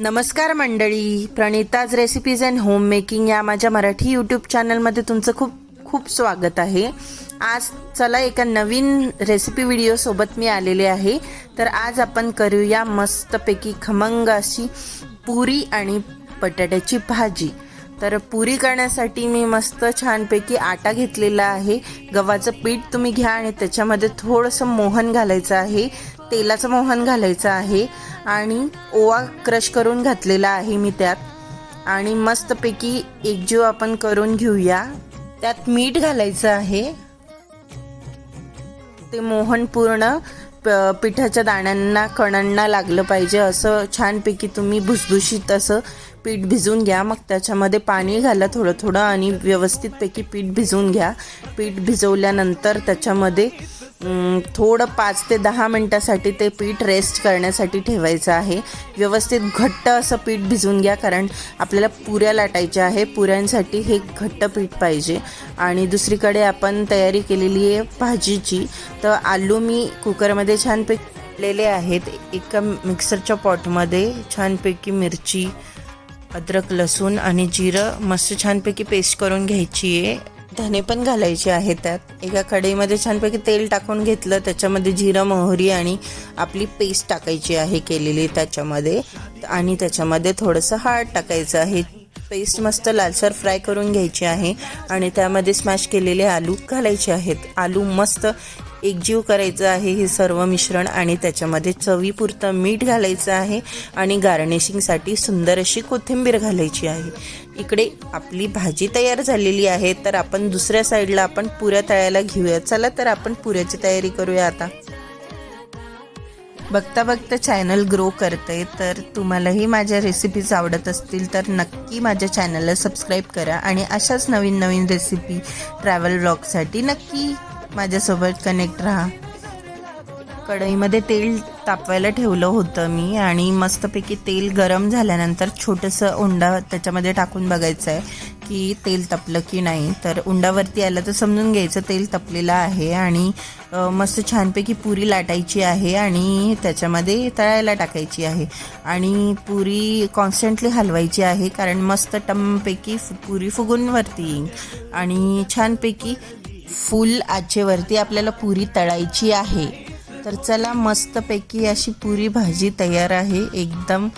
नमस्कार मंडळी. Pranita's recipes and home making या माझ्या मराठी यूट्यूब चॅनलमध्ये तुमचं खूप खूप स्वागत आहे. आज चला एका नवीन रेसिपी व्हिडिओ सोबत मी आलेले आहे. तर आज आपण करूया मस्तपैकी खमंग अशी पुरी आणि बटाट्याची भाजी. तर पुरी करण्यासाठी मी मस्त छानपैकी आटा घेतलेला आहे. गव्हाचं पीठ तुम्ही घ्या आणि त्याच्यामध्ये थोडंसं मोहन घालायचं आहे. तेलाचं मोहन घालायचं आहे आणि ओवा क्रश करून घातलेला आहे मी त्यात. आणि मस्तपैकी एकजीव आपण करून घेऊया. त्यात मीठ घालायचं आहे. ते मोहन पूर्ण प- पिठाच्या दाण्यांना कणांना लागलं पाहिजे. असं छानपैकी तुम्ही भुसभुशीत असं पीठ भिजून घ्या. मग त्याच्यामध्ये पाणी घाला थोडं थोडं आणि व्यवस्थितपैकी पीठ भिजवून घ्या. पीठ भिजवल्यानंतर त्याच्यामध्ये थोडं पाच ते दहा मिनटासाठी ते पीठ रेस्ट करण्यासाठी ठेवायचं आहे. व्यवस्थित घट्ट असं पीठ भिजून घ्या कारण आपल्याला पुऱ्या लाटायच्या आहे. पुऱ्यांसाठी हे घट्ट पीठ पाहिजे. आणि दुसरीकडे आपण तयारी केलेली आहे भाजीची. तर आलू मी कुकरमध्ये छान पिकलेले आहेत. एका मिक्सरच्या पॉटमध्ये छानपैकी मिरची अद्रक लसूण आणि जिरं मस्त छानपैकी पेस्ट करून घ्यायची आहे. धने पण घालायचे आहेत त्यात. एका कढईमध्ये छानपैकी तेल टाकून घेतलं त्याच्यामध्ये जिरं मोहरी आणि आपली पेस्ट टाकायची आहे केलेली त्याच्यामध्ये. आणि त्याच्यामध्ये थोडंसं हळद टाकायचं आहे. पेस्ट मस्त लालसर फ्राय करून घ्यायची आहे. आणि त्यामध्ये स्मॅश केलेले आलू घालायचे आहेत. आलू मस्त एकजीव करायचं आहे हे सर्व मिश्रण आणि त्याच्यामध्ये चवीपुरतं मीठ घालायचं आहे आणि गार्निशिंगसाठी सुंदर अशी कोथिंबीर घालायची आहे. इकडे आपली भाजी तयार झालेली आहे तर आपण दुसऱ्या साईडला आपण पुऱ्या तळायला घेऊया. चला तर आपण पुऱ्याची तयारी करूया आता. बघता बघता चॅनल ग्रो करते तर तुम्हालाही माझ्या रेसिपीज आवडत असतील तर नक्की माझ्या चॅनलला सबस्क्राईब करा आणि अशाच नवीन नवीन रेसिपी ट्रॅव्हल ब्लॉगसाठी नक्की माझ्यासोबत कनेक्ट राहा. कढईमध्ये तेल तापवायला ठेवलं होतं मी आणि मस्तपैकी तेल गरम झाल्यानंतर छोटंसं उंडा त्याच्यामध्ये टाकून बघायचं आहे की तेल तपलं की नाही. तर उंडावरती आलं तर समजून घ्यायचं तेल तपलेलं आहे आणि मस्त छानपैकी पुरी लाटायची आहे आणि त्याच्यामध्ये तळायला टाकायची आहे. आणि पुरी कॉन्स्टंटली हलवायची आहे कारण मस्त टमपैकी पुरी फुगून वरती येईल. आणि छानपैकी फुल आचेवरती आपल्याला पुरी तळायची आहे. तर चला मस्तपैकी अशी पुरी भाजी तयार आहे. एकदम